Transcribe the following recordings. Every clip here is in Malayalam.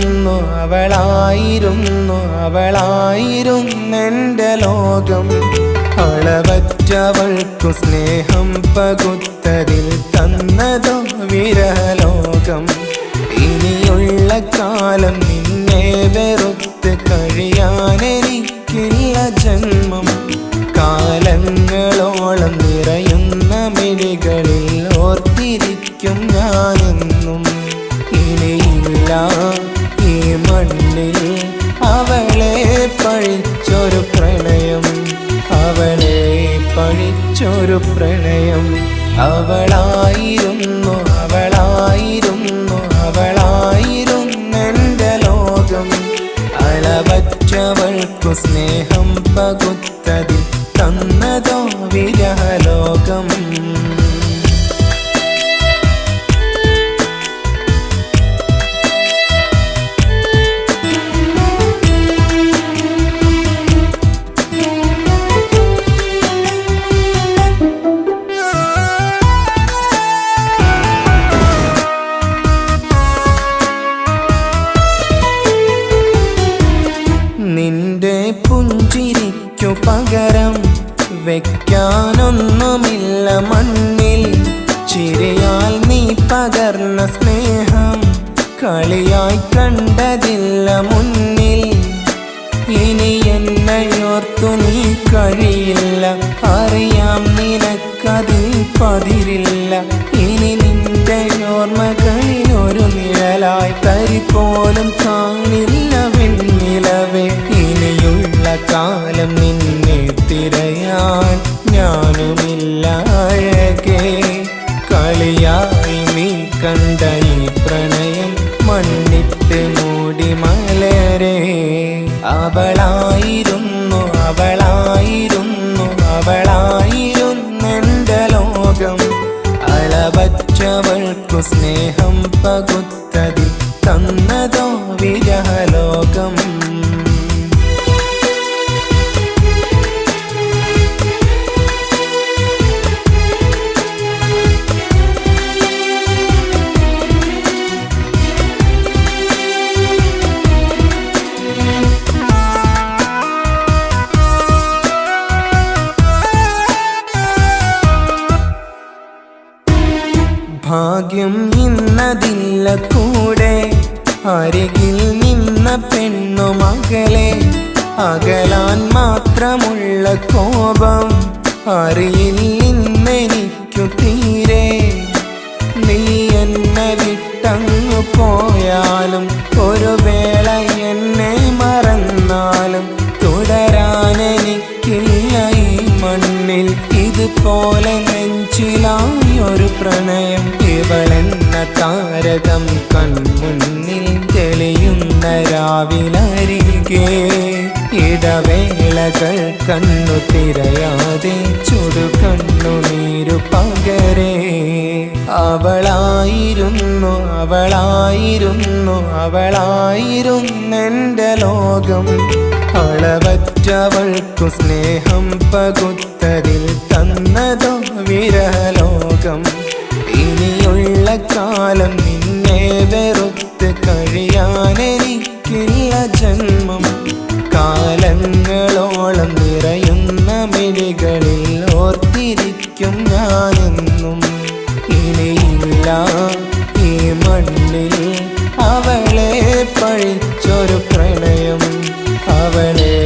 അവളായിരുന്നു അവളായിരുന്നു അവളായിരുന്നെന്റെ ലോകം. അളവറ്റവൾക്കു സ്നേഹം പകുത്തതിൽ തന്നതോ വിരലോകം ഇനിയുള്ള കാലം നിന്നെ വെറുത്ത് കഴിയാനെനിക്കില്ല ജന്മം. കാലങ്ങളോളം നിറയുന്ന മിഴികളിൽ ഓർത്തിരിക്കും ഞാനെന്നും. ഇനിയില്ല മണ്ണിൽ അവളെ പഴിച്ചൊരു പ്രണയം. അവളെ പഴിച്ചൊരു പ്രണയം. അവളായിരുന്നു അവളായിരുന്നു അവളായിരുന്നെന്റെ ലോകം. അളവറ്റവൾക്കു സ്നേഹം പകുത്തതിൽ തന്നതോ വിരഹലോകം. വെക്കാനൊന്നുമില്ല മണ്ണിൽ. ചിരയാൽ നീ പകർന്ന സ്നേഹം കളിയായി കണ്ടതില്ല മുന്നിൽ. ഇനി എന്നയോർത്തു നീ കഴിയില്ല. അറിയാം നിന്നെ തിരയാൻ ഞാനുമില്ല കളിയായി നീ കണ്ട ഈ പ്രണയം മണ്ണിട്ട് മൂടി മലരെ. അവളായിരുന്നു അവളായിരുന്നു അവളായിരുന്നെന്റെ ലോകം. അളവച്ചവൾക്കു സ്നേഹം പകുത്തതിൽ തന്നതോ വിരഹലോകം ഭാഗ്യം ഇന്നതില്ല കൂടെ. അരികിൽ നിന്ന പെണ്ണു മകളെ അകലാൻ മാത്രമുള്ള കോപം അറിയില്ലെന്നെനിക്കു തീരെ. നീ എന്നെ വിട്ടങ്ങു പോയാലും ഒരു വേള എന്നെ മറന്നാലും തുടരാനെനിക്കില്ല ഈ മണ്ണിൽ. ഇതുപോലെ നെഞ്ചിലായി ഒരു പ്രണയം. താരകം കൺമുന്നിൽ തെളിയുന്ന രാവിലരികെ. ഇടവേളകൾ കണ്ണു തിരയാതെ ചുടു കണ്ണുനീരു പകരേ. അവളായിരുന്നു അവളായിരുന്നു അവളായിരുന്നെന്റെ ലോകം. അളവറ്റവൾക്കു സ്നേഹം പകുത്തതിൽ തന്നതോ വിരലോകം ഇനിയുള്ള കാലം നിന്നെ വെറുത്ത് കഴിയാനെനിക്കില്ല ജന്മം. കാലങ്ങളോളം നിറയുന്ന മിഴികളിൽ ഓർത്തിരിക്കും ഞാനെന്നും. ഇനിയില്ല ഈ മണ്ണിൽ അവളെ പഴിച്ചൊരു പ്രണയം. അവളെ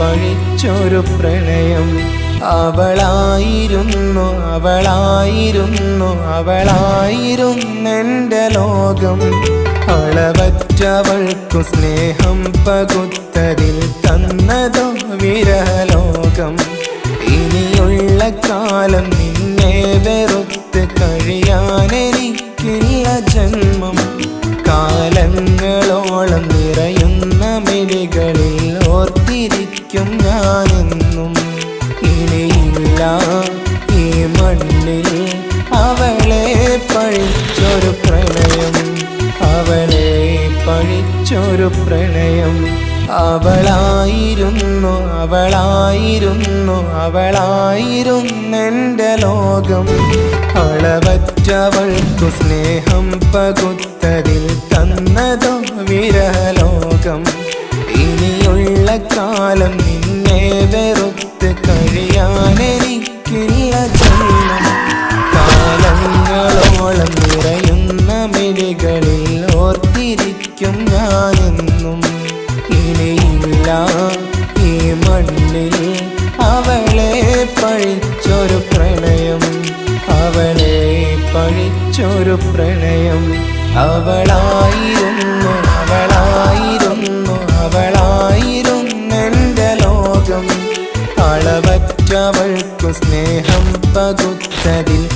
പഴിച്ചൊരു പ്രണയം. അവളായിരുന്നു അവളായിരുന്നു അവളായിരുന്നെന്റെ ലോകം. അളവറ്റവൾക്കു സ്നേഹം പകുത്തതിൽ തന്നതോ വിരലോകം ഇനിയുള്ള കാലം നിന്നെ വെറുത്ത് കഴിയാനെനിക്കില്ല ജന്മം. കാലങ്ങളോളം നിറയുന്ന മിഴികളിൽ ഓർത്തിരിക്കും ഞാനെന്നും. ഈ മണ്ണിൽ അവളെ പഴിച്ചൊരു പ്രണയം. അവളെ പഴിച്ചൊരു പ്രണയം. അവളായിരുന്നു അവളായിരുന്നു അവളായിരുന്നെന്റെ ലോകം. അളവറ്റവൾക്കു സ്നേഹം പകുത്തതിൽ തന്നതോ വിരലോകം ഇനിയുള്ള കാലം നിന്നെ വെറുത്ത് ജന്മം കാലങ്ങളോളം നിറയുന്ന മിഴികളിൽ ഞാനെന്നും. ഈ അവളെ പ്രണയം. അവളെ പ്രണയം. അവളായിരുന്നു പകുത്തതിൽ